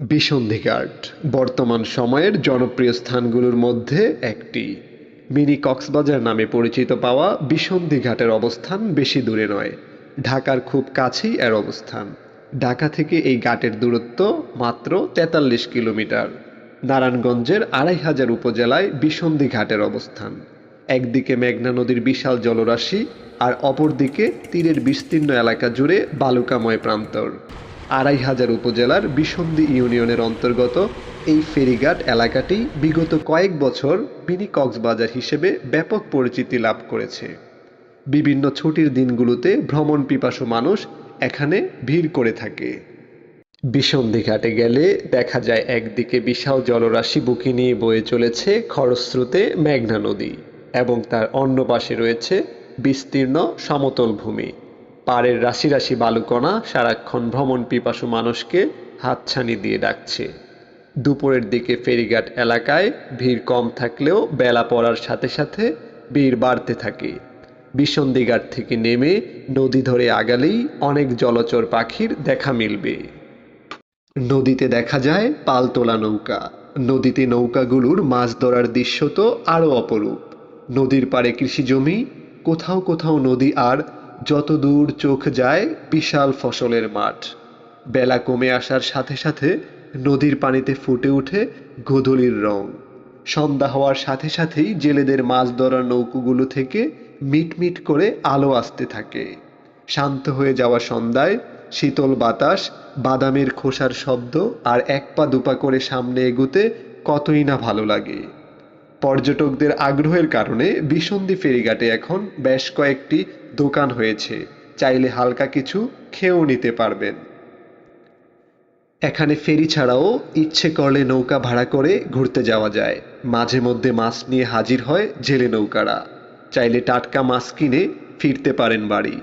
বিসন্ধিঘাট বর্তমান সময়ের জনপ্রিয় স্থানগুলোর মধ্যে একটি। মিনি কক্সবাজার নামে পরিচিত পাওয়া বিসন্ধি ঘাটের অবস্থান বেশি দূরে নয়। ঢাকার খুব কাছেই এর অবস্থান। ঢাকা থেকে এই ঘাটের দূরত্ব মাত্র তেতাল্লিশ কিলোমিটার। নারায়ণগঞ্জের আড়াই হাজার উপজেলায় বিসন্ধি ঘাটের অবস্থান। একদিকে মেঘনা নদীর বিশাল জলরাশি আর অপরদিকে তীরের বিস্তীর্ণ এলাকা জুড়ে বালুকাময় প্রান্তর। আড়াই হাজার উপজেলার বিসন্ধি ইউনিয়নের অন্তর্গত এই ফেরিঘাট এলাকাটি বিগত কয়েক বছর মিনি কক্সবাজার হিসেবে ব্যাপক পরিচিতি লাভ করেছে। বিভিন্ন ছুটির দিনগুলোতে ভ্রমণ পিপাসু মানুষ এখানে ভিড় করে থাকে। বিসন্ধি ঘাটে গেলে দেখা যায় একদিকে বিশাল জলরাশি বুকি নিয়ে বয়ে চলেছে খরস্রোতে মেঘনা নদী এবং তার অন্য পাশে রয়েছে বিস্তীর্ণ সমতল ভূমি। পাড়ের রাশি রাশি বালুকণা সারাক্ষণ ভ্রমণ পিপাসু মানুষকে হাতছানি দিয়ে ডাকছে। দুপুরের দিকে ফেরিঘাট এলাকায় ভিড় কম থাকলেও বেলা পড়ার সাথে সাথে ভিড় বাড়তে থাকে। বিসন্দিঘাট থেকে নেমে নদী ধরে আগালেই অনেক জলচর পাখির দেখা মিলবে। নদীতে দেখা যায় পালতোলা নৌকা। নদীতে নৌকাগুলোর মাছ ধরার দৃশ্য তো আরও অপরূপ। নদীর পাড়ে কৃষিজমি, কোথাও কোথাও নদী আর যত দূর চোখ যায় বিশাল ফসলের মাঠ। বেলা কমে আসার সাথে সাথে নদীর পানিতে ফুটে ওঠে গোধূলির রং। সন্ধ্যা হওয়ার সাথে সাথেই জেলেদের মাছ ধরার নৌকোগুলো থেকে মিটমিট করে আলো আসতে থাকে। শান্ত হয়ে যাওয়া সন্ধ্যায় শীতল বাতাস, বাদামের খোসার শব্দ আর এক পা দুপা করে সামনে এগুতে কতই না ভালো লাগে। পর্যটকদের আগ্রহের কারণে বিসন্ধি ফেরিঘাটে এখন বেশ কয়েকটি দোকান হয়েছে। চাইলে হালকা কিছু খেয়েও নিতে পারবেন। এখানে ফেরি ছাড়াও ইচ্ছে করলে নৌকা ভাড়া করে ঘুরতে যাওয়া যায়। মাঝে মধ্যে মাছ নিয়ে হাজির হয় জেলে নৌকারা। চাইলে টাটকা মাছ কিনে ফিরতে পারেন বাড়ি।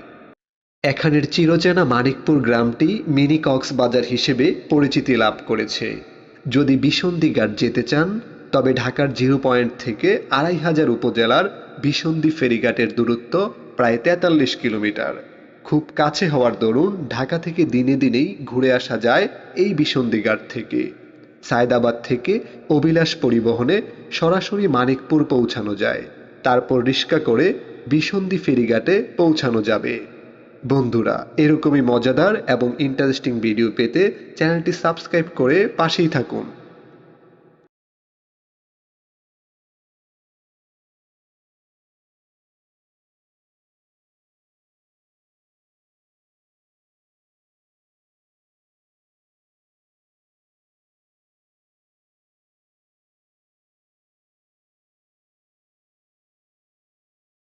এখানের চিরচেনা মানিকপুর গ্রামটি মিনি কক্সবাজার হিসেবে পরিচিতি লাভ করেছে। যদি বিসন্ধি ঘাট যেতে চান তবে ঢাকার জিরো পয়েন্ট থেকে আড়াই হাজার উপজেলার বিসন্ধি ফেরিঘাটের দূরত্ব প্রায় তেতাল্লিশ কিলোমিটার। খুব কাছে হওয়ার দরুন ঢাকা থেকে দিনে দিনেই ঘুরে আসা যায় এই বিসন্ধি ঘাট থেকে। সায়দাবাদ থেকে অবিলাস পরিবহনে সরাসরি মানিকপুর পৌঁছানো যায়। তারপর রিক্সা করে বিসন্ধি ফেরিঘাটে পৌঁছানো যাবে। বন্ধুরা, এরকমই মজাদার এবং ইন্টারেস্টিং ভিডিও পেতে চ্যানেলটি সাবস্ক্রাইব করে পাশেই থাকুন।